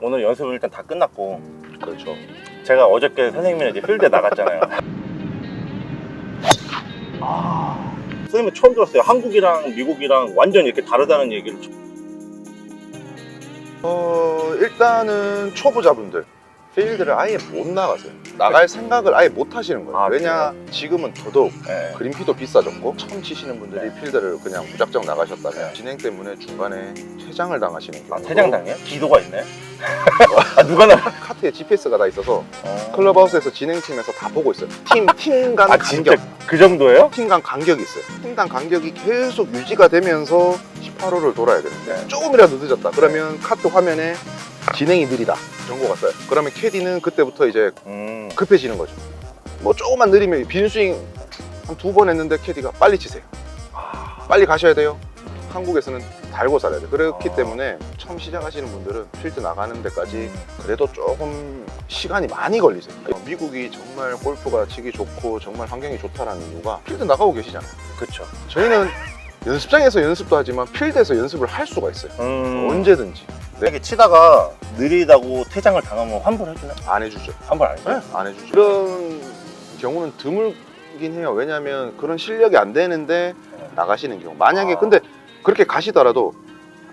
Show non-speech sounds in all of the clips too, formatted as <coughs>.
오늘 연습은 일단 다 끝났고 그렇죠. 제가 어저께 선생님이랑 이제 필드에 나갔잖아요. 선생님 처음 들었어요. 한국이랑 미국이랑 완전 이렇게 다르다는 얘기를. 어, 일단은 초보자분들 필드를 아예 못 나가세요. 나갈 생각을 아예 못 하시는 거예요. 아, 왜냐 지금은 더더욱 네. 그린피도 비싸졌고 처음 치시는 분들이 필드를 그냥 무작정 나가셨다면 네. 진행 때문에 중간에 퇴장을 당하시는 아, 경우도 퇴장당해요? 기도가 있네. <laughs> 아, 누가 나? 카트에 GPS가 다 있어서 어. 클럽하우스에서 진행팀에서 다 보고 있어요. 팀, <laughs> 팀간 아, 간격. 그 정도예요? 팀간 간격이 있어요. 팀간 간격이 계속 유지가 되면서 18호를 돌아야 되는데 네. 조금이라도 늦었다. 그러면 카트 화면에 진행이 느리다. 정보가 떠요. 그러면 캐디는 그때부터 이제 음. 급해지는 거죠. 뭐 조금만 느리면 빈스윙 한 두 번 했는데 캐디가 빨리 치세요. 빨리 가셔야 돼요. 한국에서는 달고 살아야 돼요. 그렇기 아. 때문에 처음 시작하시는 분들은 필드 나가는 데까지 그래도 조금 시간이 많이 걸리세요. 어, 미국이 정말 골프가 치기 좋고 정말 환경이 좋다라는 이유가 필드 나가고 계시잖아요. 그쵸. 저희는 연습장에서 연습도 하지만 필드에서 연습을 할 수가 있어요. 음. 언제든지 이렇게 치다가 느리다고 퇴장을 당하면 환불 해주나? 안 해주죠. 환불 안 해줘? 네, 안 해주죠. 그런 경우는 드물긴 해요. 왜냐하면 그런 실력이 안 되는데 나가시는 경우. 만약에 아. 근데 그렇게 가시더라도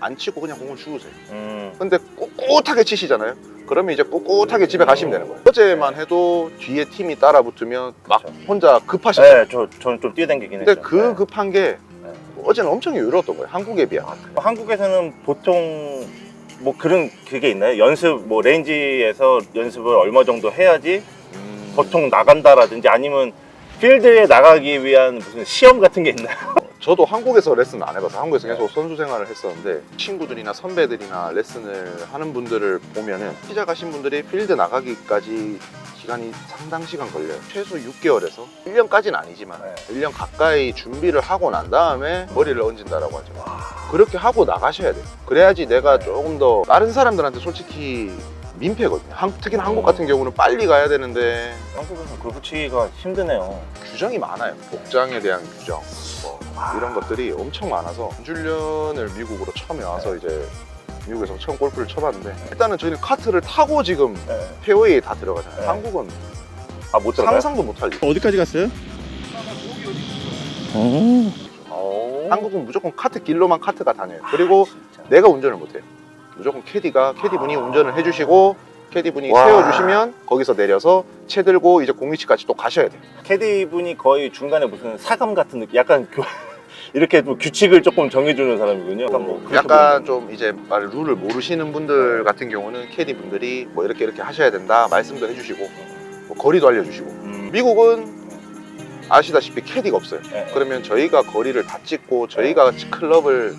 안 치고 그냥 공을 주우세요. 음. 근데 꿋꿋하게 치시잖아요. 그러면 이제 꿋꿋하게 집에 가시면 되는 거예요. 어제만 해도 뒤에 팀이 따라 붙으면 막 그렇죠. 혼자 급하시죠. 네, 저, 저는 좀 뛰어댕기긴 근데 했죠. 그 네. 급한 게 네. 어제는 엄청 여유로웠던 거예요. 한국에 비하면. 한국에서는 보통 뭐 그런 그게 있나요? 연습 뭐 레인지에서 연습을 얼마 정도 해야지 음. 보통 나간다라든지 아니면 필드에 나가기 위한 무슨 시험 같은 게 있나요? <laughs> 저도 한국에서 레슨 안 해봐서 한국에서 계속 선수 생활을 했었는데 친구들이나 선배들이나 레슨을 하는 분들을 보면은 시작하신 분들이 필드 나가기까지 기간이 상당 시간 걸려요. 최소 6개월에서 1년까지는 아니지만 네. 1년 가까이 준비를 하고 난 다음에 머리를 얹은다라고 하죠. 그렇게 하고 나가셔야 돼요. 그래야지 내가 조금 더 다른 사람들한테 솔직히 민폐거든요. 한- 특히나 한국 같은 경우는 빨리 가야 되는데 한국에서 골프 치기가 힘드네요. 규정이 많아요. 복장에 대한 규정, 뭐 이런 것들이 엄청 많아서 준련을 미국으로 처음에 와서 이제 미국에서 처음 골프를 쳐봤는데 일단은 저희는 카트를 타고 지금 네. 페어웨이에 다 들어가잖아요. 네. 한국은 아못 들어가요? 상상도 못할 일. 어디까지 갔어요? 오. 한국은 무조건 카트 길로만 카트가 다녀요. 그리고 진짜. 내가 운전을 못해요. 무조건 캐디가 캐디 분이 운전을 해주시고 캐디 분이 와. 세워주시면 거기서 내려서 채 들고 이제 공위치까지 또 가셔야 돼요. 캐디 분이 거의 중간에 무슨 사감 같은 느낌, 약간 교- <laughs> 이렇게 좀 규칙을 조금 정해주는 사람이군요. 약간 뭐 그렇게 약간 좀 이제 말 룰을 모르시는 분들 같은 경우는 캐디 분들이 뭐 이렇게 이렇게 하셔야 된다 말씀도 해주시고 뭐 거리도 알려주시고 음. 미국은 아시다시피 캐디가 없어요. 네. 그러면 저희가 거리를 다 찍고 저희가 클럽을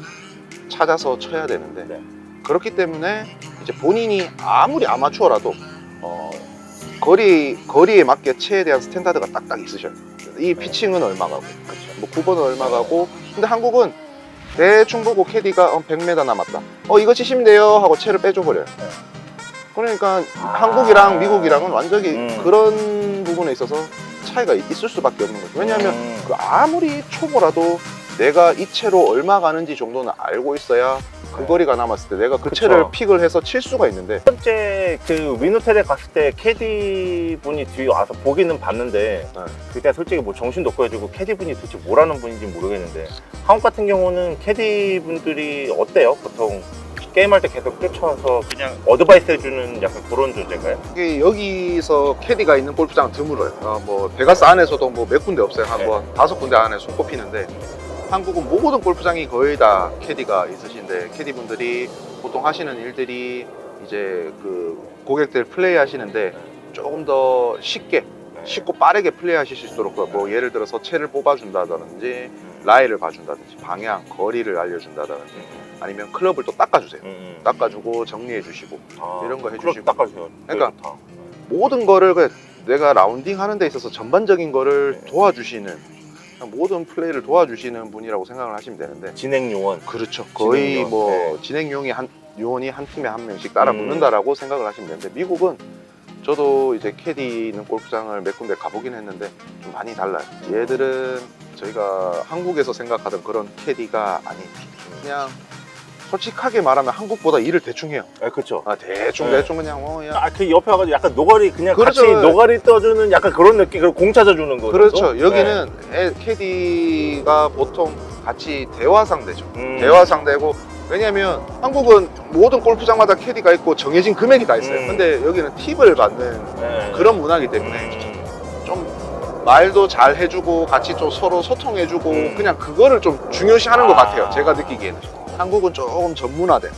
찾아서 쳐야 되는데 네. 그렇기 때문에 이제 본인이 아무리 아마추어라도 어, 거리 거리에 맞게 채에 대한 스탠다드가 딱딱 있으셔요. 이 피칭은 얼마 가고 그렇죠. 뭐 9번은 얼마 가고 근데 한국은 대충 보고 캐디가 어, 100m 남았다 어 이거 치시면 돼요 하고 채를 빼줘 버려요 네. 그러니까 한국이랑 미국이랑은 완전히 음. 그런 부분에 있어서 차이가 있을 수밖에 없는 거죠 왜냐하면 음. 그 아무리 초보라도 내가 이 채로 얼마 가는지 정도는 알고 있어야 그 네. 거리가 남았을 때 내가 그 그쵸. 채를 픽을 해서 칠 수가 있는데 첫 번째 그 위노텔에 갔을 때 캐디 분이 뒤에 와서 보기는 봤는데 네. 그때 솔직히 뭐 정신도 없어가지고 캐디 분이 도대체 뭐라는 분인지 모르겠는데 한국 같은 경우는 캐디 분들이 어때요? 보통 게임할 때 계속 쫓아와서 그냥 어드바이스 해주는 약간 그런 존재인가요? 이게 여기서 캐디가 있는 골프장은 드물어요. 어, 뭐 베가스 안에서도 뭐 몇 군데 없어요. 한 네. 뭐 다섯 군데 안에 손꼽히는데 한국은 모든 골프장이 거의 다 캐디가 있으 신데 캐디 분들이 보통 하시는 일들이 이제 그 고객들 플레이 하시는데 조금 더 쉽게 쉽고 빠르게 플레이하실 수 있도록 뭐 예를 들어서 채를 뽑아준다든지 라이를 봐준다든지 방향 거리를 알려준다든지 아니면 클럽을 또 닦아주세요. 음. 닦아주고 정리해주시고 아, 이런 거 해주시고. 닦아주세요. 그러니까. 모든 거를 그 내가 라운딩 하는 데 있어서 전반적인 거를 도와주시는 그냥 모든 플레이를 도와주시는 분이라고 생각을 하시면 되는데 진행 요원. 그렇죠 거의 진행 요원, 뭐 네. 진행용이 한 요원이 한 팀에 한 명씩 따라 음. 붙는다라고 생각을 하시면 되는데 미국은 저도 이제 캐디 있는 골프장을 몇 군데 가보긴 했는데 좀 많이 달라요 얘들은 저희가 한국에서 생각하던 그런 캐디가 아닌 그냥 솔직하게 말하면 한국보다 일을 대충 해요. 아, 그렇죠. 아, 대충 네. 대충 그냥 어, 야. 아, 그 옆에 와가지고 약간 노가리 그냥 그렇죠. 같이 노가리 떠주는 약간 그런 느낌, 그리고 공 찾아주는 거. 그렇죠. 정도? 여기는 애- 캐디가 보통 같이 대화 상대죠. 네. 음. 대화 상대고 왜냐면 한국은 모든 골프장마다 캐디가 있고 정해진 금액이 다 있어요. 음. 근데 여기는 팁을 받는 네. 그런 문화이기 때문에 음. 좀 말도 잘 해주고 같이 좀 서로 소통해주고 음. 그냥 그거를 좀 중요시하는 것 아. 같아요. 제가 느끼기에는 한국은 조금 전문화된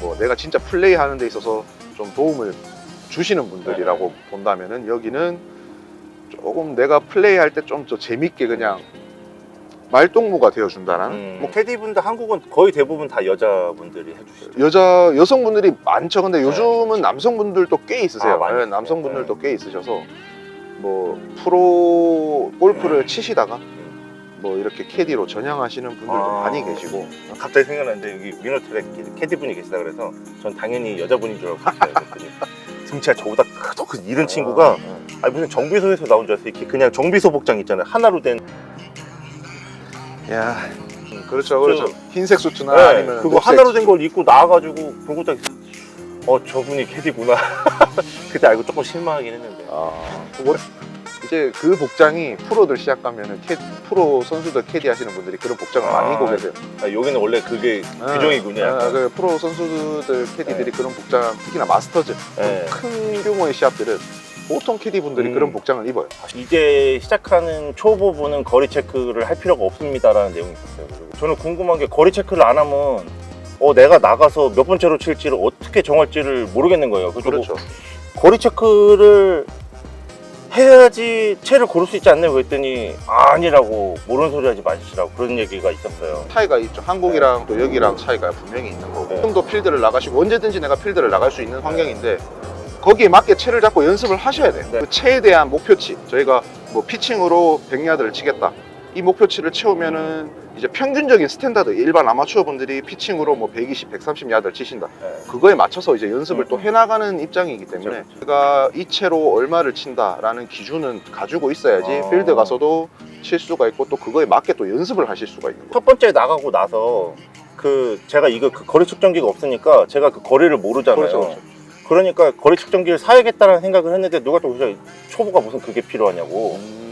뭐 내가 진짜 플레이하는 데 있어서 좀 도움을 주시는 분들이라고 네. 본다면은 여기는 조금 내가 플레이할 때 좀 더 재밌게 그냥 말동무가 되어준다라는 음. 뭐 캐디분들 한국은 거의 대부분 다 여자분들이 해주시죠. 여자 여성분들이 많죠. 근데 요즘은 남성분들도 꽤 있으세요. 네. 아, 많이 네. 남성분들도 네. 꽤 있으셔서 뭐 프로 골프를 음. 치시다가 뭐 이렇게 캐디로 전향하시는 분들도 아. 많이 계시고 갑자기 생각났는데 여기 위너트랙 캐디분이 계시다 그래서 전 당연히 여자분인 줄 알고 있어요. 그랬더니 <laughs> 등치가 저보다 더큰 이른 친구가 아, 아니 무슨 정비소에서 나온 줄 알았어요. 이렇게 그냥 정비소 복장 있잖아요. 하나로 된. 야 그렇죠 그렇죠 흰색 수트나 네, 아니면 그거 녹색 하나로 된 걸 입고 나와가지고 보고 딱 어 저분이 캐디구나. <laughs> 그때 알고 조금 실망하긴 했는데. 아, 뭐 이제 그 복장이 프로들 시작하면은 캐, 프로 선수들 캐디 하시는 분들이 그런 복장을 아. 많이 입고 계세요. 아, 여기는 원래 그게 규정이군요. 아, 약간. 그 프로 선수들 캐디들이 그런 복장, 특히나 마스터즈 네. 큰 규모의 시합들은 보통 캐디 분들이 음. 그런 복장을 입어요. 이제 시작하는 초보분은 거리 체크를 할 필요가 없습니다라는 내용이 있었어요. 그리고 저는 궁금한 게 거리 체크를 안 하면 어 내가 나가서 몇 번째로 칠지를 어떻게 정할지를 모르겠는 거예요. 그래서 그렇죠. 거리 체크를 해야지 채를 고를 수 있지 않나요? 그랬더니 아니라고 모르는 소리 하지 마시라고 그런 얘기가 있었어요. 차이가 있죠. 한국이랑 또 여기랑 차이가 분명히 있는 거고. 네. 지금도 필드를 나가시고 언제든지 내가 필드를 나갈 수 있는 환경인데 거기에 맞게 채를 잡고 연습을 하셔야 돼요. 네. 그 채에 대한 목표치. 저희가 뭐 피칭으로 100야드를 치겠다. 이 목표치를 채우면은 이제 평균적인 스탠다드 일반 아마추어 분들이 피칭으로 뭐 120, 130 야드를 치신다. 네. 그거에 맞춰서 이제 연습을 음, 또 음. 해나가는 입장이기 때문에 그렇죠. 제가 이 채로 얼마를 친다라는 기준은 가지고 있어야지 아. 필드 가서도 칠 수가 있고 또 그거에 맞게 또 연습을 하실 수가 있는 거예요. 첫 번째 나가고 나서 그 제가 이거 그 거리 측정기가 없으니까 제가 그 거리를 모르잖아요. 그렇죠, 그렇죠. 그러니까 거리 측정기를 사야겠다는 생각을 했는데 누가 또 그래서 초보가 무슨 그게 필요하냐고.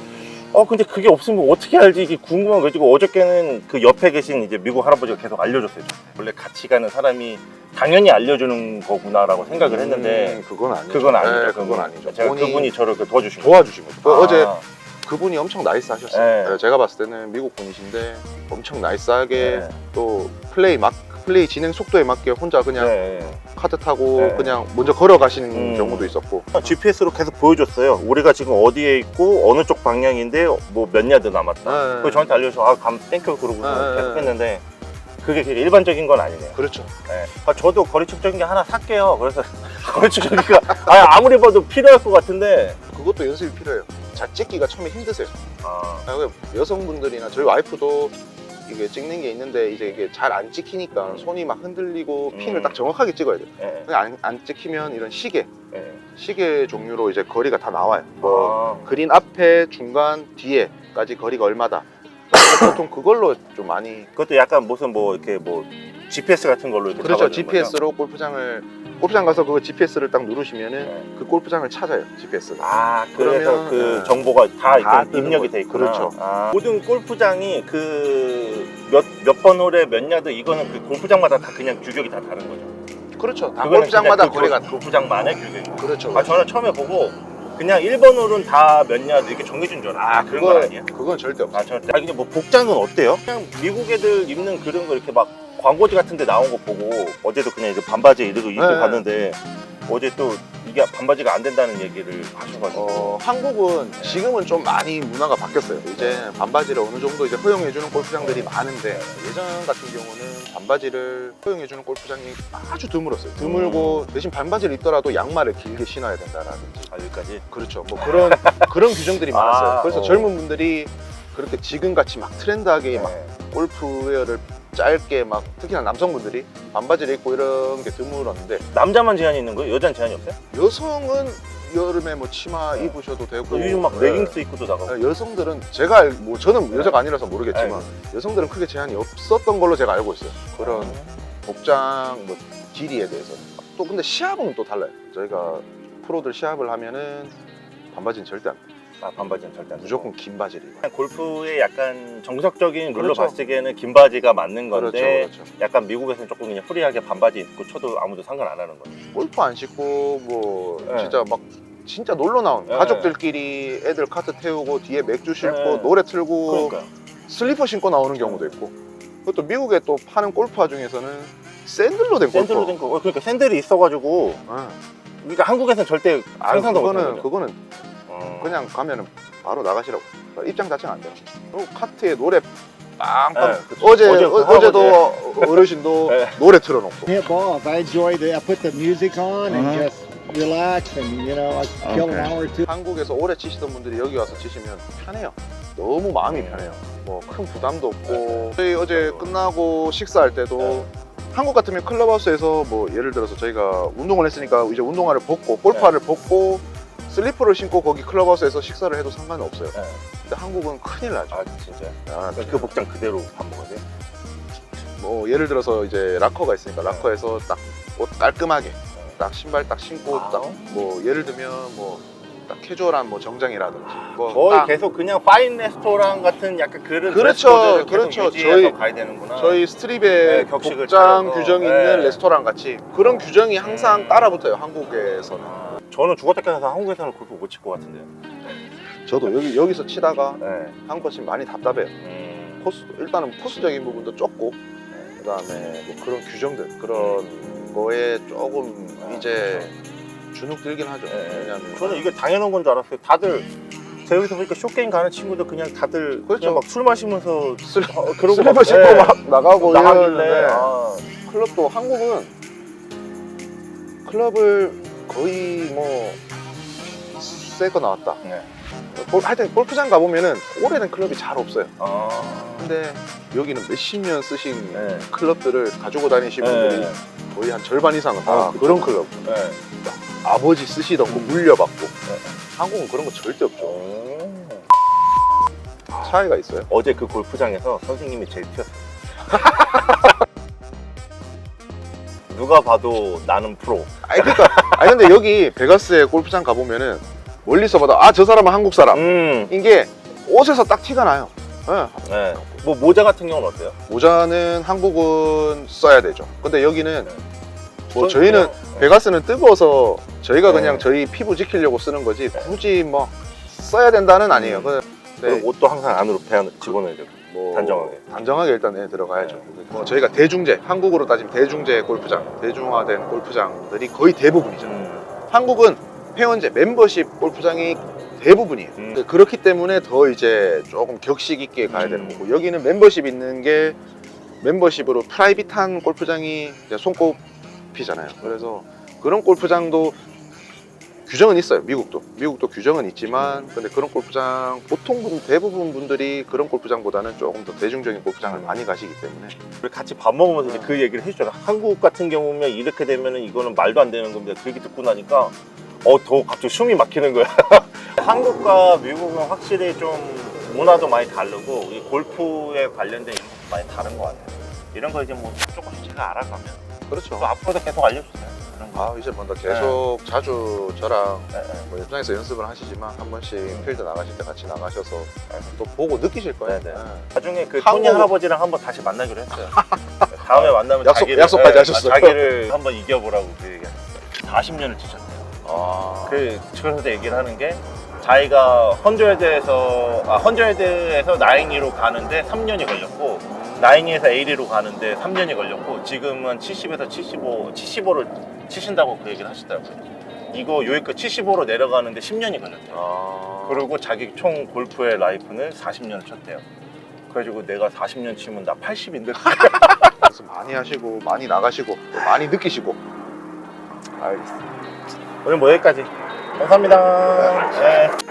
어 근데 그게 없으면 어떻게 알지 이게 궁금한 거지 어저께는 그 옆에 계신 이제 미국 할아버지가 계속 알려줬어요 원래 같이 가는 사람이 당연히 알려주는 거구나라고 생각을 했는데 음, 그건 아니죠. 그건 아니죠 네, 그건 아니죠. 제가 본인이 그분이 저를 그 도와주신 거예요 도와주신 거죠. 그 아, 어제 그분이 엄청 나이스하셨어요. 네. 네, 제가 봤을 때는 미국 분이신데 엄청 나이스하게 네. 또 플레이 막 플레이 진행 속도에 맞게 혼자 그냥 네. 카드 타고 네. 그냥 먼저 걸어가시는 음. 경우도 있었고 GPS로 계속 보여줬어요 우리가 지금 어디에 있고 어느 쪽 방향인데 뭐 몇 야드 남았다 네. 그걸 저한테 알려줘서 아 감 땡큐 그러고 네. 계속 했는데 그게 일반적인 건 아니네요 그렇죠. 네. 아, 저도 거리 측정기 하나 살게요 그래서 <laughs> 거리 측정기가 아, 아무리 봐도 필요할 것 같은데 그것도 연습이 필요해요. 자 찍기가 처음에 힘드세요. 아, 아, 그 여성분들이나 저희 와이프도 이게 찍는 게 있는데 이제 이게 잘 안 찍히니까 손이 막 흔들리고 음. 핀을 딱 정확하게 찍어야 돼요. 예, 근데 안, 안 찍히면 이런 시계, 예. 시계 종류로 이제 거리가 다 나와요. 뭐 아, 그린 앞에, 중간, 뒤에까지 거리가 얼마다. 그래서 <coughs> 보통 그걸로 좀 많이 그것도 약간 무슨 뭐 이렇게 뭐 GPS 같은 걸로 이렇게 그렇죠. 잡아주는 거죠? GPS로 골프장을 골프장 가서 그 GPS를 딱 누르시면은 네. 그 골프장을 찾아요. GPS가. 아, 그래서 그러면, 그 네. 정보가 다, 다 이렇게 뜨는 입력이 거죠. 돼 있구나. 그렇죠. 아, 모든 골프장이 그 몇몇번 홀에 몇 야드 이거는 그 골프장마다 다 그냥 규격이 다 다른 거죠. 그렇죠. 다 그거는 골프장마다 그냥 그 거리가 골- 골프장만의 규격인 거죠. 그렇죠. 아, 저는 처음에 보고 그냥 1번 홀은 다 몇 야드 이렇게 정해준 줄 알았어요. 아, 그런 건 아니에요? 그건 절대 없어. 아, 저, 아, 근데 뭐 복장은 어때요? 그냥 미국 애들 입는 그런 거 이렇게 막 광고지 같은 데 나온 거 보고 어제도 그냥 이제 반바지에 이러고 입고 네. 갔는데 어제 또 이게 반바지가 안 된다는 얘기를 하셔가지고. 어, 한국은 지금은 좀 많이 문화가 바뀌었어요. 이제 반바지를 어느 정도 이제 허용해주는 골프장들이 많은데 예전 같은 경우는 반바지를 허용해주는 골프장이 아주 드물었어요. 드물고 대신 반바지를 입더라도 양말을 길게 신어야 된다라든지. 아, 여기까지? 그렇죠. 뭐 그런 <laughs> 그런 규정들이 많았어요. 아, 그래서 어. 젊은 분들이 그렇게 지금 같이 막 트렌드하게 막 네. 골프웨어를 짧게 막 특히나 남성분들이 반바지를 입고 이런 게 드물었는데 남자만 제한이 있는 거예요? 여자는 제한이 없어요? 여성은 여름에 뭐 치마 네. 입으셔도 되고 요즘 막 네. 레깅스 입고도 나가고. 네, 여성들은 제가 알- 뭐 저는 네. 여자가 아니라서 모르겠지만 여성들은 크게 제한이 없었던 걸로 제가 알고 있어요. 그런 복장 뭐 길이에 대해서 또 근데 시합은 또 달라요. 저희가 프로들 시합을 하면은 반바지는 절대 안 돼요. 아, 반바지는 절대 안. 무조건 긴 바지를 입어요. 골프의 약간 정석적인 룰로 그렇죠. 봤을 때는 긴 바지가 맞는 건데 그렇죠, 그렇죠. 약간 미국에서는 조금 그냥 프리하게 반바지 입고 쳐도 아무도 상관 안 하는 거죠. 골프 안 신고 뭐 네. 진짜 막 진짜 놀러 나온 네. 가족들끼리 애들 카트 태우고 뒤에 맥주 싣고 네. 노래 틀고 그러니까 슬리퍼 신고 나오는 경우도 있고 그것도 미국에 또 파는 골프화 중에서는 샌들로 된 골프 샌들로 된 거. 어, 그러니까 샌들이 있어가지고 아, 그러니까 한국에서는 절대 아, 상상도 못하는 그거는 거죠. 그거는 어. 그냥 가면은 바로 나가시라고 입장 자체가 안 돼요 그리고 카트에 노래 빵빵 네. 어제 어제 그 어, 제도 <laughs> 어르신도 네. 노래 틀어놓고 hit balls. I enjoy the. I put the music on and Uh-huh. just relax, and you know, I kill an Okay. hour or two. 한국에서 오래 치시던 분들이 여기 와서 치시면 편해요. 너무 마음이 음. 편해요. 뭐 큰 부담도 없고 저희 어제 끝나고 식사할 때도 네. 한국 같으면 클럽하우스에서 뭐 예를 들어서 저희가 운동을 했으니까 이제 운동화를 벗고 골프화를 벗고 슬리퍼를 신고 거기 클럽하우스에서 식사를 해도 상관은 없어요. 네. 근데 한국은 큰일 나죠. 아 진짜. 아, 그 복장 그대로 밥 먹어야 돼. 뭐 예를 들어서 이제 락커가 있으니까 락커에서 딱 옷 깔끔하게 딱 신발 딱 신고 아. 딱뭐 예를 들면 뭐 딱 캐주얼한 뭐 정장이라든지 뭐 거의 딱 계속 그냥 파인 레스토랑 같은 약간 그런 그렇죠, 드레스 코드를 계속 그렇죠. 유지해서 저희- 가야 되는구나. 저희 스트립에 네, 격식을 복장 차려서. 규정이 네. 있는 레스토랑 같이 그런 규정이 항상 음. 따라붙어요 한국에서는 아, 저는 죽었다 깨어나서 한국에서는 골프 못 칠 것 같은데요. 저도 여기 여기서 치다가 네. 한국 치면 많이 답답해요 음. 코스 일단은 코스적인 부분도 좁고 그다음에 뭐 그런 규정들 그런 거에 조금 이제 주눅 들긴 하죠 네. 왜냐하면 저는 이게 당연한 건 줄 알았어요. 다들 제가 여기서 보니까 쇼게임 가는 친구들 그냥 다들 그렇죠. 그냥 막술 마시면서 슬- 어, 그러고 슬리퍼 막- 네. 막 나가고 나가길래 이러는데 아, 클럽도 한국은 클럽을 거의 뭐 새거 나왔다 네. 골- 하여튼 골프장 가보면은 오래된 클럽이 잘 없어요 아. 근데 여기는 몇십 년 쓰신 네. 클럽들을 가지고 다니신 분들이 네. 거의 한 절반 이상은 다 아, 그쵸. 그런 클럽 네. 아버지 쓰시던 거 물려받고 한국은 그런 거 절대 없죠 오. 차이가 있어요 어제 그 골프장에서 선생님이 제일 튀었어요. <laughs> 누가 봐도 나는 프로. 아니 그러니까 아니 근데 여기 베가스에 골프장 가 보면은 멀리서 봐도 아 저 사람은 한국 사람 음. 이게 옷에서 딱 티가 나요 예. 네. 뭐 모자 같은 경우는 어때요? 모자는 한국은 써야 되죠 근데 여기는 뭐 저는 저희는 그냥- 베가스는 뜨거워서 저희가 네. 그냥 저희 피부 지키려고 쓰는 거지 굳이 뭐 써야 된다는 아니에요 음. 그- 그리고 네. 옷도 항상 안으로 배 집어넣어야 되고. 뭐 단정하게. 단정하게 일단 네, 들어가야죠. 뭐 저희가 대중제, 한국으로 따지면 대중제 골프장, 대중화된 골프장들이 거의 대부분이죠. 음. 한국은 회원제, 멤버십 골프장이 대부분이에요. 음. 그렇기 때문에 더 이제 조금 격식 있게 가야 되는 음. 거고 여기는 멤버십 있는 게 멤버십으로 프라이빗한 골프장이 이제 손꼽히잖아요. 그래서 그런 골프장도 규정은 있어요. 미국도 미국도 규정은 있지만 근데 그런 골프장 보통 분 대부분 분들이 그런 골프장보다는 조금 더 대중적인 골프장을 음. 많이 가시기 때문에 우리 같이 밥 먹으면서 이제 그 얘기를 해주잖아. 한국 같은 경우면 이렇게 되면은 이거는 말도 안 되는 겁니다. 그 얘기 듣고 나니까 어 더 갑자기 숨이 막히는 거야. <laughs> 한국과 미국은 확실히 좀 문화도 많이 다르고 이 골프에 관련된 이런 것도 많이 다른 것 같아요. 이런 거 이제 뭐 조금씩 제가 알아가면 그렇죠. 또 앞으로도 계속 알려주세요. 그런 거. 아 이제 뭐더 계속 자주 저랑 네, 네. 뭐 현장에서 연습을 하시지만 한 번씩 음. 필드 나가실 때 같이 나가셔서 또 보고 느끼실 거예요. 네, 네. 네. 나중에 그 한국- 토니 할아버지랑 한번 다시 만나기로 했어요. <laughs> 다음에 만나면 약속- 자기를, 약속까지 네, 하셨어요? 자기를 한번 이겨보라고 그 얘기. 40년을 치셨대요. 아, 그 그래서 얘기를 하는 게 자기가 헌저헤드에서 아 헌저헤드에서 나인이로 가는데 3년이 걸렸고 나인이에서 에이리로 가는데 3년이 걸렸고 지금은 70에서 75 75를 치신다고 그 얘기를 하시더라고요. 이거 여기까지 75로 내려가는데 10년이 걸렸대요. 아. 그리고 자기 총 골프의 라이프는 40년을 쳤대요. 그래가지고 내가 40년 치면 나 80인데 연습 많이 하시고 많이 나가시고 또 많이 느끼시고 알겠습니다. 오늘 뭐 여기까지. 감사합니다. 네.